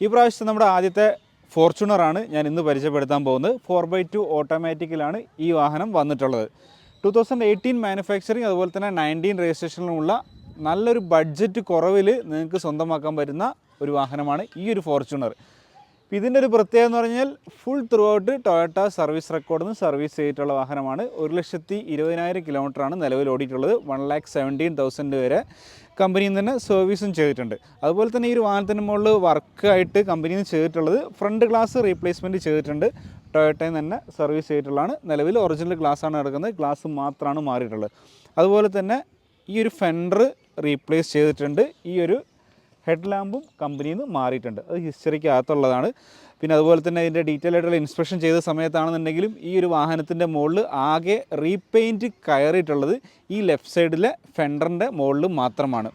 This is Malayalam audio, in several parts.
ഈ പ്രാവശ്യത്തെ നമ്മുടെ ആദ്യത്തെ ഫോർച്യൂണറാണ് ഞാൻ ഇന്ന് പരിചയപ്പെടുത്താൻ പോകുന്നത്. ഫോർ ബൈ ടു ഓട്ടോമാറ്റിക്കിലാണ് ഈ വാഹനം വന്നിട്ടുള്ളത്. ടു തൗസൻഡ് എയ്റ്റീൻ മാനുഫാക്ചറിങ് അതുപോലെ തന്നെ നയന്റീൻ രജിസ്ട്രേഷനിലുമുള്ള നല്ലൊരു ബഡ്ജറ്റ് കുറവിൽ നിങ്ങൾക്ക് സ്വന്തമാക്കാൻ പറ്റുന്ന ഒരു വാഹനമാണ് ഈ ഒരു ഫോർച്യൂണർ. ഇതിന്റെ ഒരു പ്രത്യേകത എന്ന് പറഞ്ഞാൽ full throughout Toyota service റെക്കോർഡിൽ നിന്ന് സർവീസ് ചെയ്തിട്ടുള്ള വാഹനമാണ്. ഒരു ലക്ഷത്തി ഇരുപതിനായിരം കിലോമീറ്ററാണ് നിലവിൽ ഓടിയിട്ടുള്ളത്. വൺ ലാക്ക് സെവന്റീൻ തൗസൻഡ് വരെ. കമ്പനിയിൽ നിന്ന് തന്നെ സർവീസും ചെയ്തിട്ടുണ്ട്. അതുപോലെ തന്നെ ഈ ഒരു വാഹനത്തിന് മുകളിൽ വർക്കായിട്ട് കമ്പനിയിൽ നിന്ന് ചെയ്തിട്ടുള്ളത് ഫ്രണ്ട് ഗ്ലാസ് റീപ്ലേസ്മെന്റ് ചെയ്തിട്ടുണ്ട്. നിന്ന് തന്നെ സർവീസ് ചെയ്തിട്ടുള്ളതാണ്. നിലവിൽ ഒറിജിനൽ ഗ്ലാസ് ആണ് കിടക്കുന്നത്. ഗ്ലാസ് മാത്രമാണ് മാറിയിട്ടുള്ളത്. അതുപോലെ തന്നെ ഈ ഒരു ഫെൻഡർ റീപ്ലേസ് ചെയ്തിട്ടുണ്ട്. ഈ ഒരു ഹെഡ് ലാമ്പും കമ്പനിയിൽ നിന്ന് മാറിയിട്ടുണ്ട്. അത് ഹിസ്റ്ററിക്ക് അകത്തുള്ളതാണ് പിന്നെ അതുപോലെ തന്നെ ഇതിന്റെ ഡീറ്റെയിൽ ആയിട്ടുള്ള ഇൻസ്പെക്ഷൻ ചെയ്ത സമയത്താണെന്നുണ്ടെങ്കിലും ഈ ഒരു വാഹനത്തിന്റെ മുകളിൽ ആകെ റീപെയിന്റ് കയറിയിട്ടുള്ളത് ഈ ലെഫ്റ്റ് സൈഡിലെ ഫെൻഡറിന്റെ മുകളിൽ മാത്രമാണ്.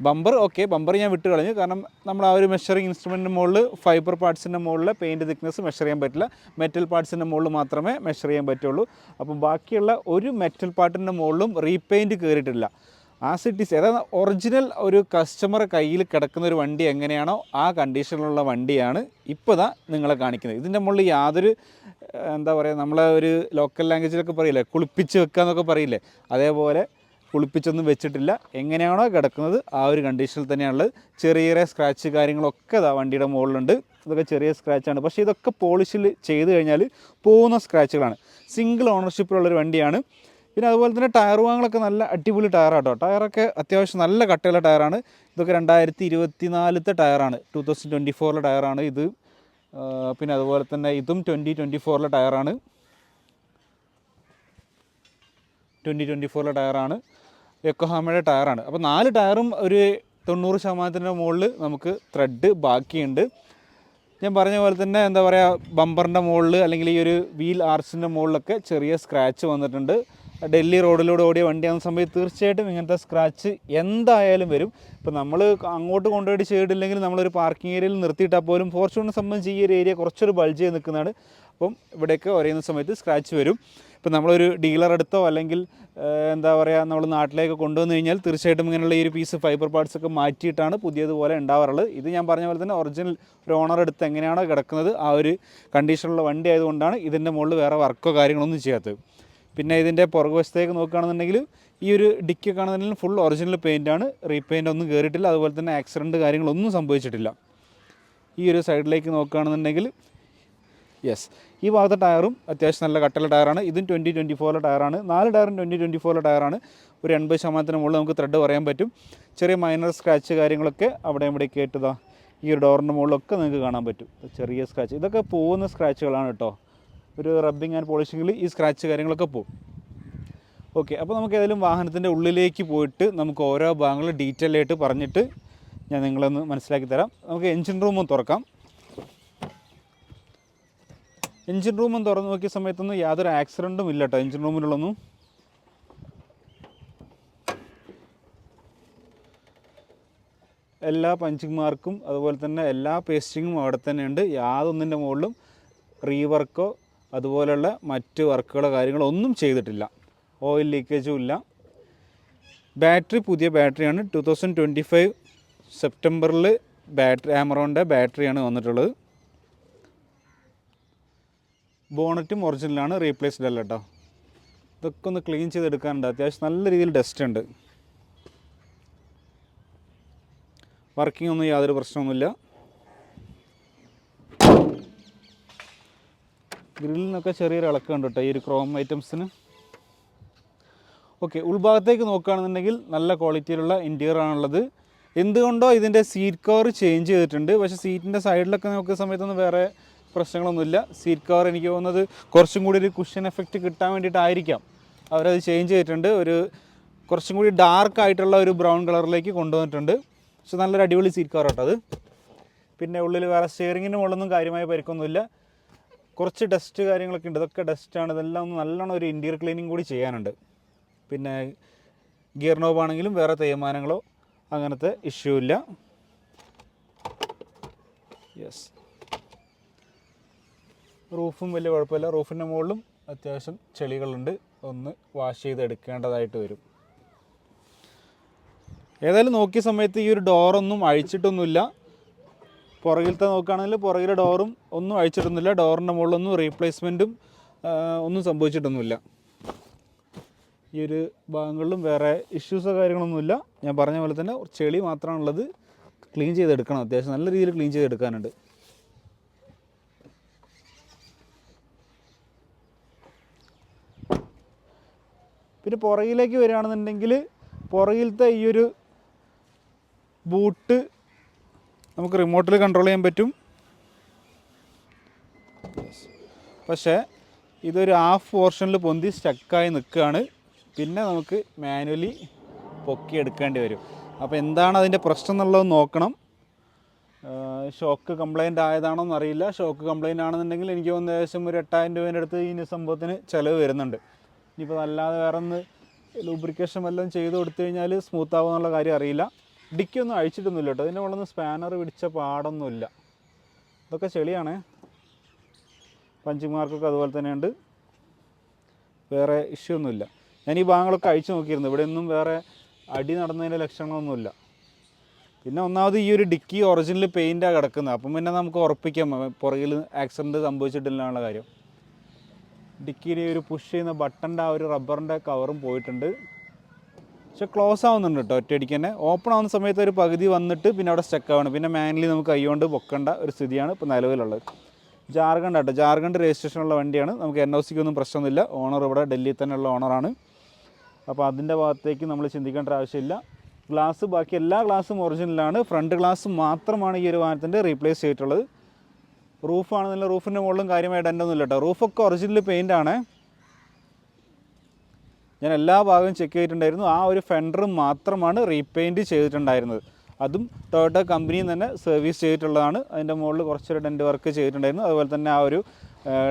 ബമ്പർ ഓക്കെ ബമ്പർ ഞാൻ വിട്ട് കളഞ്ഞു. കാരണം നമ്മൾ ആ ഒരു മെഷറിംഗ് ഇൻസ്ട്രുമെന്റിന്റെ മുകളിൽ ഫൈബർ പാർട്സിന്റെ മുകളിൽ പെയിന്റ് തിക്നെസ് മെഷർ ചെയ്യാൻ പറ്റില്ല. മെറ്റൽ പാർട്സിന്റെ മുകളിൽ മാത്രമേ മെഷർ ചെയ്യാൻ പറ്റുള്ളൂ. അപ്പം ബാക്കിയുള്ള ഒരു മെറ്റൽ പാർട്ടിന്റെ മുകളിലും റീപെയിന്റ് കയറിയിട്ടില്ല. ആസ് ഇറ്റ് ഈസ് അതായത് ഒറിജിനൽ ഒരു കസ്റ്റമർ കയ്യിൽ കിടക്കുന്ന ഒരു വണ്ടി എങ്ങനെയാണോ ആ കണ്ടീഷനിലുള്ള വണ്ടിയാണ് ഇപ്പോൾ ഇതാ നിങ്ങളെ കാണിക്കുന്നത്. ഇതിന്റെ മുകളിൽ യാതൊരു എന്താ പറയുക നമ്മളെ ഒരു ലോക്കൽ ലാംഗ്വേജിലൊക്കെ പറയില്ലേ കുളിപ്പിച്ച് വെക്കുക എന്നൊക്കെ പറയില്ലേ അതേപോലെ കുളിപ്പിച്ചൊന്നും വെച്ചിട്ടില്ല. എങ്ങനെയാണോ കിടക്കുന്നത് ആ ഒരു കണ്ടീഷനിൽ തന്നെയാണുള്ളത്. ചെറിയ ചെറിയ സ്ക്രാച്ച് കാര്യങ്ങളൊക്കെ ഇതാ വണ്ടിയുടെ മുകളിലുണ്ട്. ഇതൊക്കെ ചെറിയ സ്ക്രാച്ചാണ് പക്ഷേ ഇതൊക്കെ പോളിഷിൽ ചെയ്ത് കഴിഞ്ഞാൽ പോകുന്ന സ്ക്രാച്ചുകളാണ് സിംഗിൾ ഓണർഷിപ്പിലുള്ളൊരു വണ്ടിയാണ്. പിന്നെ അതുപോലെ തന്നെ ടയർ വാങ്ങലൊക്കെ നല്ല അടിപൊളി ടയറാട്ടോ. ടയറൊക്കെ അത്യാവശ്യം നല്ല കട്ടയുള്ള ടയറാണ്. ഇതൊക്കെ രണ്ടായിരത്തി ഇരുപത്തി നാലത്തെ ടയറാണ്. ടു തൗസൻഡ് ട്വന്റി ഫോറിലെ ടയറാണ് ഇത്. പിന്നെ അതുപോലെ തന്നെ ഇതും ട്വന്റി ട്വന്റി ഫോറിലെ ടയറാണ്. ട്വന്റി ട്വന്റി ഫോറിലെ ടയറാണ്. യൊക്കോഹാമയുടെ ടയറാണ്. അപ്പോൾ നാല് ടയറും ഒരു തൊണ്ണൂറ് ശതമാനത്തിന്റെ മുകളിൽ നമുക്ക് ത്രെഡ് ബാക്കിയുണ്ട്. ഞാൻ പറഞ്ഞ പോലെ തന്നെ എന്താ പറയുക ബമ്പറിന്റെ മുകളിൽ അല്ലെങ്കിൽ ഈ ഒരു വീൽ ആർച്ചിന്റെ മുകളിലൊക്കെ ചെറിയ സ്ക്രാച്ച് വന്നിട്ടുണ്ട്. ഡൽഹി റോഡിലൂടെ ഓടിയ വണ്ടിയാകുന്ന സമയത്ത് തീർച്ചയായിട്ടും ഇങ്ങനത്തെ സ്ക്രാച്ച് എന്തായാലും വരും. ഇപ്പോൾ നമ്മൾ അങ്ങോട്ട് കൊണ്ടുപോയിട്ട് ചെയ്തിട്ടില്ലെങ്കിൽ നമ്മളൊരു പാർക്കിംഗ് ഏരിയയിൽ നിർത്തിയിട്ടാൽ പോലും ഫോർച്യൂണിനെ സംബന്ധിച്ച് ഈ ഒരു ഏരിയ കുറച്ചൊരു ബൾജ് ചെയ്ത് നിൽക്കുന്നതാണ്. അപ്പം ഇവിടെയൊക്കെ ഒരയുന്ന സമയത്ത് സ്ക്രാച്ച് വരും. ഇപ്പം നമ്മളൊരു ഡീലർ എടുത്തോ അല്ലെങ്കിൽ എന്താ പറയുക നമ്മൾ നാട്ടിലേക്ക് കൊണ്ടുവന്നു കഴിഞ്ഞാൽ തീർച്ചയായിട്ടും ഇങ്ങനെയുള്ള ഈ ഒരു പീസ് ഫൈബർ പാർട്സ് ഒക്കെ മാറ്റിയിട്ടാണ് പുതിയതുപോലെ ഉണ്ടാവാറുള്ളത്. ഇത് ഞാൻ പറഞ്ഞ പോലെ തന്നെ ഒറിജിനൽ ഒരു ഓണർ എടുത്ത് എങ്ങനെയാണോ കിടക്കുന്നത് ആ ഒരു കണ്ടീഷനുള്ള വണ്ടി ആയതുകൊണ്ടാണ് ഇതിന്റെ മുകളിൽ വേറെ വർക്കോ കാര്യങ്ങളൊന്നും ചെയ്യാത്തത്. പിന്നെ ഇതിന്റെ പുറകുവശത്തേക്ക് നോക്കുകയാണെന്നുണ്ടെങ്കിൽ ഈ ഒരു ഡിക്ക് കാണുന്നുണ്ടെങ്കിൽ ഫുൾ ഒറിജിനൽ പെയിന്റാണ് റീപെയിന്റ് ഒന്നും കയറിയിട്ടില്ല അതുപോലെ തന്നെ ആക്സിഡന്റ് കാര്യങ്ങളൊന്നും സംഭവിച്ചിട്ടില്ല. ഈ ഒരു സൈഡിലേക്ക് നോക്കുകയാണെന്നുണ്ടെങ്കിൽ യെസ് ഈ ഭാഗത്തെ ടയറും അത്യാവശ്യം നല്ല കട്ടല ടയറാണ്. ഇതും ട്വന്റി ട്വന്റി ഫോറിലെ ടയറാണ്. നാല് ടയറും ട്വന്റി ട്വന്റി ഫോറിലെ ടയറാണ്. ഒരു എൺപത് ശതമാനത്തിന് മുകളിൽ നമുക്ക് ത്രെഡ് പറയാൻ പറ്റും. ചെറിയ മൈനർ സ്ക്രാച്ച് കാര്യങ്ങളൊക്കെ അവിടെ ഇവിടെ കേട്ടതാ ഈ ഒരു ഡോറിന്റെ മുകളിലൊക്കെ നിങ്ങൾക്ക് കാണാൻ പറ്റും. ചെറിയ സ്ക്രാച്ച് ഇതൊക്കെ പോകുന്ന സ്ക്രാച്ചുകളാണ് കേട്ടോ. ഒരു റബ്ബിങ് ആൻഡ് പോളിഷിങ്ങിൽ ഈ സ്ക്രാച്ച് കാര്യങ്ങളൊക്കെ പോകും ഓക്കെ അപ്പോൾ നമുക്ക് ഏതായാലും വാഹനത്തിന്റെ ഉള്ളിലേക്ക് പോയിട്ട് നമുക്ക് ഓരോ ഭാഗങ്ങളും ഡീറ്റെയിൽ ആയിട്ട് പറഞ്ഞിട്ട് ഞാൻ നിങ്ങളൊന്ന് മനസ്സിലാക്കി തരാം. നമുക്ക് എൻജിൻ റൂമും തുറക്കാം. എൻജിൻ റൂം തുറന്ന് നോക്കിയ സമയത്തൊന്നും യാതൊരു ആക്സിഡന്റും ഇല്ല കേട്ടോ എൻജിൻ റൂമിലുള്ളൊന്നും എല്ലാ പഞ്ചിങ് മാർക്കും അതുപോലെ തന്നെ എല്ലാ പേസ്റ്റിങ്ങും അവിടെ തന്നെയുണ്ട് യാതൊന്നിന്റെ മുകളിലും റീവർക്കോ അതുപോലെയുള്ള മറ്റ് വർക്കുകളോ കാര്യങ്ങളോ ഒന്നും ചെയ്തിട്ടില്ല. ഓയിൽ ലീക്കേജും ഇല്ല. ബാറ്ററി പുതിയ ബാറ്ററിയാണ് ടു തൗസൻഡ് ട്വന്റി ഫൈവ് സെപ്റ്റംബറിൽ ബാറ്ററി ആമറോണിന്റെ ബാറ്ററിയാണ് വന്നിട്ടുള്ളത്. ബോണറ്റും ഒറിജിനലാണ് റീപ്ലേസ്ഡ് അല്ല കേട്ടോ. ഇതൊക്കെ ഒന്ന് ക്ലീൻ ചെയ്തെടുക്കാനുണ്ട്. അത്യാവശ്യം നല്ല രീതിയിൽ ഡസ്റ്റ് ഉണ്ട്. വർക്കിംഗ് ഒന്നും യാതൊരു പ്രശ്നമൊന്നുമില്ല. ഗ്രില്ലിനൊക്കെ ചെറിയൊരു ഇളക്കുണ്ട് കേട്ടോ ഈ ഒരു ക്രോം ഐറ്റംസിന്. ഓക്കെ ഉൾഭാഗത്തേക്ക് നോക്കുകയാണെന്നുണ്ടെങ്കിൽ നല്ല ക്വാളിറ്റിയിലുള്ള ഇന്റീരിയർ ആണുള്ളത്. എന്തുകൊണ്ടോ ഇതിന്റെ സീറ്റ് കവർ ചേഞ്ച് ചെയ്തിട്ടുണ്ട്. പക്ഷേ സീറ്റിന്റെ സൈഡിലൊക്കെ നോക്കുന്ന സമയത്തൊന്നും വേറെ പ്രശ്നങ്ങളൊന്നുമില്ല. സീറ്റ് കവർ എനിക്ക് തോന്നുന്നത് കുറച്ചും കൂടി ഒരു കുഷൻ എഫക്റ്റ് കിട്ടാൻ വേണ്ടിയിട്ടായിരിക്കാം. അവരത് ചേഞ്ച് ചെയ്തിട്ടുണ്ട്. ഒരു കുറച്ചും കൂടി ഡാർക്ക് ആയിട്ടുള്ള ഒരു ബ്രൗൺ കളറിലേക്ക് കൊണ്ടുവന്നിട്ടുണ്ട്. പക്ഷെ നല്ലൊരു അടിപൊളി സീറ്റ് കവർ കേട്ടോ അത്. പിന്നെ ഉള്ളിൽ വേറെ സ്റ്റിയറിങ്ങിന് മുകളിലൊന്നും കാര്യമായ പരിക്കൊന്നുമില്ല. കുറച്ച് ഡസ്റ്റ് കാര്യങ്ങളൊക്കെ ഉണ്ട്. ഇതൊക്കെ ഡസ്റ്റാണ് ഇതെല്ലാം ഒന്ന് നല്ലോണം ഒരു ഇന്റീരിയർ ക്ലീനിങ് കൂടി ചെയ്യാനുണ്ട്. പിന്നെ ഗിയർ നോബ് ആണെങ്കിലും വേറെ തേയ്മാനങ്ങളോ അങ്ങനത്തെ ഇഷ്യൂ ഇല്ല. യെസ് റൂഫും വലിയ കുഴപ്പമില്ല. റൂഫിന്റെ മുകളിലും അത്യാവശ്യം ചെളികളുണ്ട്. ഒന്ന് വാഷ് ചെയ്ത് എടുക്കേണ്ടതായിട്ട് വരും. ഏതായാലും നോക്കിയ സമയത്ത് ഈ ഒരു ഡോറൊന്നും അഴിച്ചിട്ടൊന്നുമില്ല. പുറകിലത്തെ നോക്കുകയാണെങ്കിൽ പുറകിലെ ഡോറും ഒന്നും അഴിച്ചിട്ടൊന്നുമില്ല ഡോറിന്റെ മുകളിലൊന്നും റീപ്ലേസ്മെന്റും ഒന്നും സംഭവിച്ചിട്ടൊന്നുമില്ല. ഈ ഒരു ഭാഗങ്ങളിലും വേറെ ഇഷ്യൂസോ കാര്യങ്ങളൊന്നുമില്ല. ഞാൻ പറഞ്ഞ പോലെ തന്നെ ചെളി മാത്രമാണുള്ളത്. ക്ലീൻ ചെയ്തെടുക്കണം. അത്യാവശ്യം നല്ല രീതിയിൽ ക്ലീൻ ചെയ്തെടുക്കാനുണ്ട്. പിന്നെ പുറകിലേക്ക് വരികയാണെന്നുണ്ടെങ്കിൽ പുറകിലത്തെ ഈ ഒരു ബൂട്ട് നമുക്ക് റിമോട്ടിൽ കൺട്രോൾ ചെയ്യാൻ പറ്റും. പക്ഷേ ഇതൊരു ഹാഫ് പോർഷനിൽ പൊന്തി സ്റ്റക്കായി നിൽക്കുകയാണ്. പിന്നെ നമുക്ക് മാനുവലി പൊക്കി എടുക്കേണ്ടി വരും. അപ്പോൾ എന്താണ് അതിന്റെ പ്രശ്നം എന്നുള്ളത് നോക്കണം. ഷോക്ക് കംപ്ലൈന്റ് ആയതാണോ എന്നറിയില്ല. ഷോക്ക് കംപ്ലൈന്റ് ആണെന്നുണ്ടെങ്കിൽ എനിക്ക് തോന്നുന്നു ഏകദേശം ഒരു എട്ടായിരം രൂപേന്റെ അടുത്ത് ഈ സംഭവത്തിന് ചിലവ് വരുന്നുണ്ട്. ഇനിയിപ്പോൾ അല്ലാതെ വേറെ ഒന്ന് ലൂബ്രിക്കേഷൻ വല്ലതും ചെയ്ത് കൊടുത്തു കഴിഞ്ഞാൽ സ്മൂത്ത് ആവുക എന്നുള്ള കാര്യം അറിയില്ല. ഡിക്കൊന്നും അഴിച്ചിട്ടൊന്നുമില്ല കേട്ടോ. ഇതിന്റെ മുകളിൽ സ്പാനർ പിടിച്ച പാടൊന്നുമില്ല. ഇതൊക്കെ ചെളിയാണ്. പഞ്ചിങ് മാർക്കൊക്കെ അതുപോലെ തന്നെയുണ്ട്. വേറെ ഇഷ്യൂ ഒന്നുമില്ല. ഞാൻ ഈ ഭാഗങ്ങളൊക്കെ അഴിച്ചു നോക്കിയിരുന്നു. ഇവിടെ ഒന്നും വേറെ അടി നടന്നതിന്റെ ലക്ഷണങ്ങളൊന്നുമില്ല. പിന്നെ ഒന്നാമത് ഈ ഒരു ഡിക്കി ഒറിജിനൽ പെയിന്റാണ് കിടക്കുന്നത്. അപ്പം പിന്നെ നമുക്ക് ഉറപ്പിക്കാം. പുറകിൽ ആക്സിഡന്റ് സംഭവിച്ചിട്ടില്ല കാര്യം. ഡിക്കിയിൽ ഒരു പുഷ് ചെയ്യുന്ന ബട്ടന്റെ ആ ഒരു റബ്ബറിന്റെ കവറും പോയിട്ടുണ്ട്. പക്ഷെ ക്ലോസ് ആവുന്നുണ്ട് കേട്ടോ ഒറ്റയടിക്ക് തന്നെ. ഓപ്പൺ ആവുന്ന സമയത്ത് ഒരു പകുതി വന്നിട്ട് പിന്നെ അവിടെ സ്റ്റക്ക് ആവണം. പിന്നെ മാനുവലി നമുക്ക് കൈകൊണ്ട് പൊക്കേണ്ട ഒരു സ്ഥിതിയാണ് ഇപ്പോൾ നിലവിലുള്ളത്. ജാർഖണ്ഡ് ആട്ടോ. ജാർഖണ്ഡ് രജിസ്ട്രേഷനുള്ള വണ്ടിയാണ്. നമുക്ക് എൻ ഒ സിക്കൊന്നും പ്രശ്നമൊന്നുമില്ല. ഓണർ ഇവിടെ ഡൽഹിയിൽ തന്നെയുള്ള ഓണറാണ് അപ്പോൾ അതിന്റെ ഭാഗത്തേക്ക് നമ്മൾ ചിന്തിക്കേണ്ട ആവശ്യമില്ല. ഗ്ലാസ് ബാക്കി എല്ലാ ഗ്ലാസും ഒറിജിനലാണ് ഫ്രണ്ട് ഗ്ലാസ് മാത്രമാണ് ഈ ഒരു വാഹനത്തിന്റെ റീപ്ലേസ് ചെയ്തിട്ടുള്ളത്. റൂഫാണെന്നുള്ള റൂഫിന്റെ മുകളിലും കാര്യമായിട്ട് എന്റെ ഒന്നുമില്ല കേട്ടോ റൂഫൊക്കെ ഒറിജിനൽ പെയിന്റ് ആണ്. ഞാൻ എല്ലാ ഭാഗവും ചെക്ക് ചെയ്തിട്ടുണ്ടായിരുന്നു. ആ ഒരു ഫെൻഡർ മാത്രമാണ് റീപെയിന്റ് ചെയ്തിട്ടുണ്ടായിരുന്നത്. അതും ടൊയോട്ട കമ്പനിയിൽ തന്നെ സർവീസ് ചെയ്തിട്ടുള്ളതാണ്. അതിന്റെ മുകളിൽ കുറച്ചൊരു ഡെന്റ് വർക്ക് ചെയ്തിട്ടുണ്ടായിരുന്നു. അതുപോലെ തന്നെ ആ ഒരു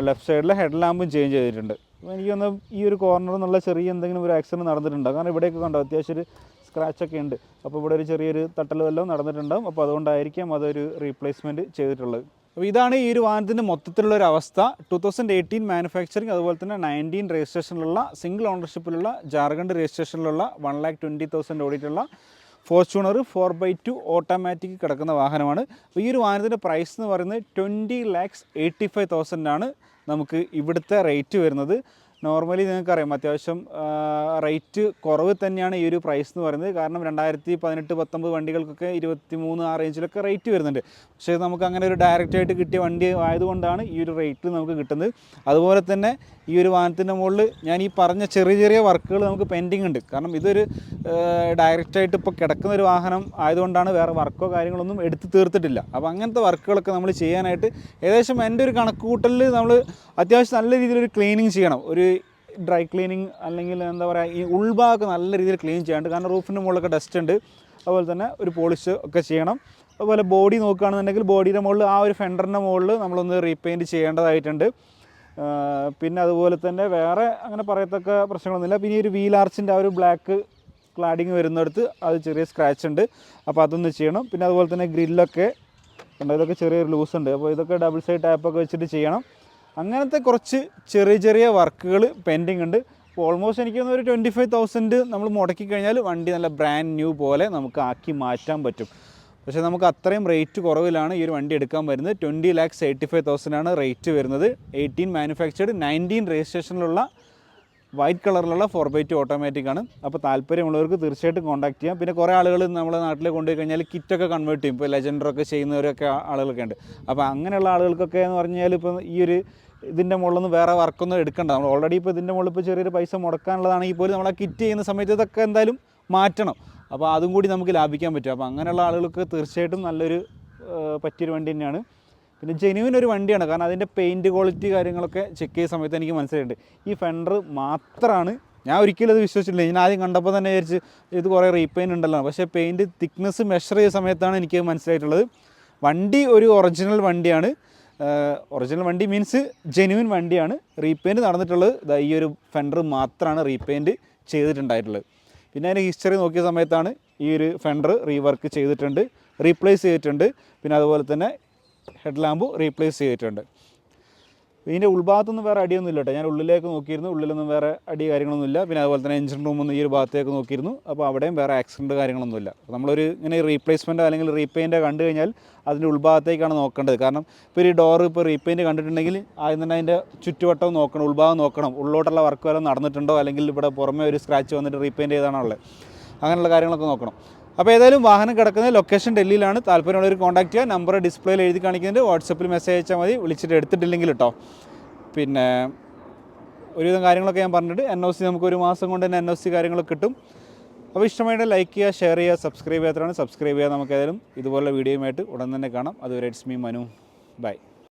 ലെഫ്റ്റ് സൈഡിലെ ഹെഡ് ലാമ്പും ചേഞ്ച് ചെയ്തിട്ടുണ്ട്. അപ്പോൾ എനിക്ക് ഒന്ന് ഈ ഒരു കോർണറിൽ നിന്നുള്ള ചെറിയ എന്തെങ്കിലും ഒരു ആക്സിഡന്റ് നടന്നിട്ടുണ്ടാകും കാരണം ഇവിടെയൊക്കെ കണ്ടോ അത്യാവശ്യം ഒരു സ്ക്രാച്ചൊക്കെ ഉണ്ട്. അപ്പോൾ ഇവിടെ ഒരു ചെറിയൊരു തട്ടൽ വല്ലതും നടന്നിട്ടുണ്ടാകും അപ്പോൾ അതുകൊണ്ടായിരിക്കാം അതൊരു റീപ്ലേസ്മെന്റ് ചെയ്തിട്ടുള്ളത്. അപ്പോൾ ഇതാണ് ഈ ഒരു വാഹനത്തിന്റെ മൊത്തത്തിലുള്ള ഒരു അവസ്ഥ ടു തൗസൻഡ് എയ്റ്റീൻ മാനുഫാക്ചറിങ് അതുപോലെ തന്നെ നയന്റീൻ രജിസ്ട്രേഷനിലുള്ള സിംഗിൾ ഓണർഷിപ്പിലുള്ള ജാർഖണ്ഡ് രജിസ്ട്രേഷനിലുള്ള one lakh twenty thousand ഓടിയിട്ടുള്ള Fortuner four by two automatic കിടക്കുന്ന വാഹനമാണ്. അപ്പോൾ ഈ ഒരു വാഹനത്തിന്റെ പ്രൈസ് എന്ന് പറയുന്നത് ട്വന്റി ലാക്സ് എയ്റ്റി ഫൈവ് തൗസൻഡാണ് നമുക്ക് ഇവിടുത്തെ റേറ്റ് വരുന്നത്. നോർമലി നിങ്ങൾക്കറിയാം അത്യാവശ്യം റേറ്റ് കുറവ് തന്നെയാണ് ഈ ഒരു പ്രൈസ് എന്ന് പറയുന്നത്. കാരണം രണ്ടായിരത്തി പതിനെട്ട് പത്തൊമ്പത് വണ്ടികൾക്കൊക്കെ ഇരുപത്തി മൂന്ന് ആ റേഞ്ചിലൊക്കെ റേറ്റ് വരുന്നുണ്ട്. പക്ഷേ നമുക്ക് അങ്ങനെ ഒരു ഡയറക്റ്റ് ആയിട്ട് കിട്ടിയ വണ്ടി ആയതുകൊണ്ടാണ് ഈ ഒരു റേറ്റിൽ നമുക്ക് കിട്ടുന്നത്. അതുപോലെ തന്നെ ഈ ഒരു വാഹനത്തിന്റെ മുകളിൽ ഞാൻ ഈ പറഞ്ഞ ചെറിയ ചെറിയ വർക്കുകൾ നമുക്ക് പെൻഡിങ് ഉണ്ട്. കാരണം ഇതൊരു ഡയറക്റ്റായിട്ട് ഇപ്പോൾ കിടക്കുന്ന ഒരു വാഹനം ആയതുകൊണ്ടാണ് വേറെ വർക്കോ കാര്യങ്ങളൊന്നും എടുത്തു തീർത്തിട്ടില്ല. അപ്പോൾ അങ്ങനത്തെ വർക്കുകളൊക്കെ നമ്മൾ ചെയ്യാനായിട്ട് ഏകദേശം എന്റെ ഒരു കണക്കുകൂട്ടലിൽ നമ്മൾ അത്യാവശ്യം നല്ല രീതിയിലൊരു ക്ലീനിങ് ചെയ്യണം. ഒരു ഡ്രൈ ക്ലീനിങ് അല്ലെങ്കിൽ എന്താ പറയുക ഈ ഉൾഭാഗം നല്ല രീതിയിൽ ക്ലീൻ ചെയ്യാണ്ട് കാരണം റൂഫിന്റെ മുകളിലൊക്കെ ഡസ്റ്റ് ഉണ്ട്. അതുപോലെ തന്നെ ഒരു പോളിഷ് ഒക്കെ ചെയ്യണം. അതുപോലെ ബോഡി നോക്കുകയാണെന്നുണ്ടെങ്കിൽ ബോഡിയുടെ മുകളിൽ ആ ഒരു ഫെൻഡറിന്റെ മുകളിൽ നമ്മളൊന്ന് റീപെയിന്റ് ചെയ്യേണ്ടതായിട്ടുണ്ട്. പിന്നെ അതുപോലെ തന്നെ വേറെ അങ്ങനെ പറയത്തക്ക പ്രശ്നങ്ങളൊന്നുമില്ല. പിന്നെ ഒരു വീൽ ആർച്ചിന്റെ ആ ഒരു ബ്ലാക്ക് ക്ലാഡിങ് വരുന്നിടത്ത് അത് ചെറിയ സ്ക്രാച്ച് ഉണ്ട്. അപ്പോൾ അതൊന്ന് ചെയ്യണം. പിന്നെ അതുപോലെ തന്നെ ഗ്രില്ലൊക്കെ ഉണ്ട്. ഇതൊക്കെ ചെറിയൊരു ലൂസ് ഉണ്ട്. അപ്പോൾ ഇതൊക്കെ ഡബിൾ സൈഡ് ടാപ്പൊക്കെ വെച്ചിട്ട് ചെയ്യണം. അങ്ങനത്തെ കുറച്ച് ചെറിയ ചെറിയ വർക്കുകൾ പെൻഡിങ് ഉണ്ട്. ഓൾമോസ്റ്റ് എനിക്ക് ഒരു ട്വന്റി ഫൈവ് തൗസൻഡ് നമ്മൾ മുടക്കി കഴിഞ്ഞാൽ വണ്ടി നല്ല ബ്രാൻഡ് ന്യൂ പോലെ നമുക്ക് ആക്കി മാറ്റാൻ പറ്റും. പക്ഷേ നമുക്ക് അത്രയും റേറ്റ് കുറവിലാണ് ഈ ഒരു വണ്ടി എടുക്കാൻ വരുന്നത്. Twenty lakhs eighty five thousand ആണ് റേറ്റ് വരുന്നത്. എയ്റ്റീൻ മാനുഫാക്ചർഡ് നയന്റീൻ രജിസ്ട്രേഷനിലുള്ള വൈറ്റ് കളറിലുള്ള ഫോർ ബൈ ടു ഓട്ടോമാറ്റിക് ആണ്. അപ്പോൾ താല്പര്യമുള്ളവർക്ക് തീർച്ചയായിട്ടും കോൺടാക്ട് ചെയ്യാം. പിന്നെ കുറേ ആളുകൾ നമ്മുടെ നാട്ടിൽ കൊണ്ടുപോയി കഴിഞ്ഞാൽ കിറ്റൊക്കെ കൺവേർട്ട് ചെയ്യും. ഇപ്പോൾ ലെജൻഡറൊക്കെ ചെയ്യുന്നവരൊക്കെ ആളുകളൊക്കെ ഉണ്ട് അപ്പോൾ അങ്ങനെയുള്ള ആളുകൾക്കൊക്കെ എന്ന് പറഞ്ഞാൽ ഇപ്പോൾ ഈ ഒരു ഇതിന്റെ മുകളിലൊന്നും വേറെ വർക്കൊന്നും എടുക്കണ്ട. നമ്മൾ ഓൾറെഡി ഇപ്പോൾ ഇതിന്റെ മുകളിൽ ഇപ്പോൾ ചെറിയൊരു പൈസ മുടക്കാനുള്ളതാണെങ്കിൽ പോലും നമ്മൾ ആ കിറ്റ് ചെയ്യുന്ന സമയത്ത് ഇതൊക്കെ എന്തായാലും മാറ്റണം. അപ്പോൾ അതും കൂടി നമുക്ക് ലാഭിക്കാൻ പറ്റും. അപ്പോൾ അങ്ങനെയുള്ള ആളുകൾക്ക് തീർച്ചയായിട്ടും നല്ലൊരു പറ്റിയൊരു വണ്ടി തന്നെയാണ്. പിന്നെ ജെനുവിൻ ഒരു വണ്ടിയാണ്. കാരണം അതിന്റെ പെയിന്റ് ക്വാളിറ്റി കാര്യങ്ങളൊക്കെ ചെക്ക് ചെയ്ത സമയത്ത് എനിക്ക് മനസ്സിലായിട്ടുണ്ട്. ഈ ഫെൻഡർ മാത്രമാണ് ഞാൻ ഒരിക്കലും അത് വിശ്വസിച്ചില്ല ഞാൻ ആദ്യം കണ്ടപ്പോൾ തന്നെ വിചാരിച്ച് ഇത് കുറേ റീപെയിന്റ് ഉണ്ടല്ലോ. പക്ഷേ പെയിന്റ് തിക്നെസ് മെഷർ ചെയ്ത സമയത്താണ് എനിക്ക് മനസ്സിലായിട്ടുള്ളത്. വണ്ടി ഒരു ഒറിജിനൽ വണ്ടിയാണ്. ഒറിജിനൽ വണ്ടി മീൻസ് ജെനുവിൻ വണ്ടിയാണ്. റീപെയിന്റ് നടന്നിട്ടുള്ളത്. ഈ ഒരു ഫെൻഡർ മാത്രമാണ് റീപെയിന്റ് ചെയ്തിട്ടുണ്ടായിട്ടുള്ളത്. പിന്നെ അതിന്റെ ഹിസ്റ്ററി നോക്കിയ സമയത്താണ് ഈ ഒരു ഫെൻഡർ റീവർക്ക് ചെയ്തിട്ടുണ്ട്. റീപ്ലേസ് ചെയ്തിട്ടുണ്ട്. പിന്നെ അതുപോലെ തന്നെ ഹെഡ് ലാമ്പ് റീപ്ലേസ് ചെയ്തിട്ടുണ്ട്. ഇതിന്റെ ഉൾഭാഗത്തൊന്നും വേറെ അടിയൊന്നും ഇല്ല കേട്ടോ. ഞാൻ ഉള്ളിലേക്ക് നോക്കിയിരുന്നു. ഉള്ളിലൊന്നും വേറെ അടി കാര്യങ്ങളൊന്നുമില്ല. പിന്നെ അതുപോലെ തന്നെ എഞ്ചിൻ റൂമൊന്നും ഈ ഒരു ഭാഗത്തേക്ക് നോക്കിയിരുന്നു. അപ്പോൾ അവിടെയും വേറെ ആക്സിഡന്റ് കാര്യങ്ങളൊന്നുമില്ല. നമ്മളൊരു ഇങ്ങനെ റീപ്ലേസ്മെന്റോ അല്ലെങ്കിൽ റീപെയിന്റോ കണ്ടു കഴിഞ്ഞാൽ അതിന്റെ ഉൾഭാഗത്തേക്കാണ് നോക്കേണ്ടത്. കാരണം ഇപ്പോൾ ഈ ഡോർ ഇപ്പോൾ റീപെയിന്റ് കണ്ടിട്ടുണ്ടെങ്കിൽ ആദ്യം തന്നെ അതിന്റെ ചുറ്റുവട്ടം നോക്കണം ഉൾഭാഗം നോക്കണം. ഉള്ളോട്ടുള്ള വർക്ക് വല്ലതും നടന്നിട്ടുണ്ടോ? അല്ലെങ്കിൽ ഇവിടെ പുറമേ ഒരു സ്ക്രാച്ച് വന്നിട്ട് റീപെയിന്റ് ചെയ്താണോ ഉള്ളത്? അങ്ങനെയുള്ള കാര്യങ്ങളൊക്കെ നോക്കണം. അപ്പോൾ ഏതായാലും വാഹനം കിടക്കുന്ന ലൊക്കേഷൻ ഡൽഹിയിലാണ്. താല്പര്യമുള്ളവർ കോൺടാക്ട് ചെയ്യുക. നമ്പർ ഡിസ്പ്ലേയിൽ എഴുതി കാണിക്കുന്നുണ്ട്. വാട്സപ്പിൽ മെസ്സേജ് അയച്ചാൽ മതി. വിളിച്ചിട്ട് എടുത്തിട്ടില്ലെങ്കിൽ കേട്ടോ പിന്നെ ഒരുവിധം കാര്യങ്ങളൊക്കെ ഞാൻ പറഞ്ഞിട്ട് എൻ ഒ സി നമുക്ക് ഒരു മാസം കൊണ്ട് തന്നെ എൻ ഒ സി കാര്യങ്ങളൊക്കെ കിട്ടും. അപ്പോൾ ഇഷ്ടമായിട്ട് ലൈക്ക് ചെയ്യുക ഷെയർ ചെയ്യുക സബ്സ്ക്രൈബ് ചെയ്യാത്തതാണ് സബ്സ്ക്രൈബ് ചെയ്യുക നമുക്ക് ഏതായാലും ഇതുപോലുള്ള വീഡിയോയുമായിട്ട് ഉടൻ തന്നെ കാണാം. അതുവരെ ഇറ്റ്സ് മീ മനു ബൈ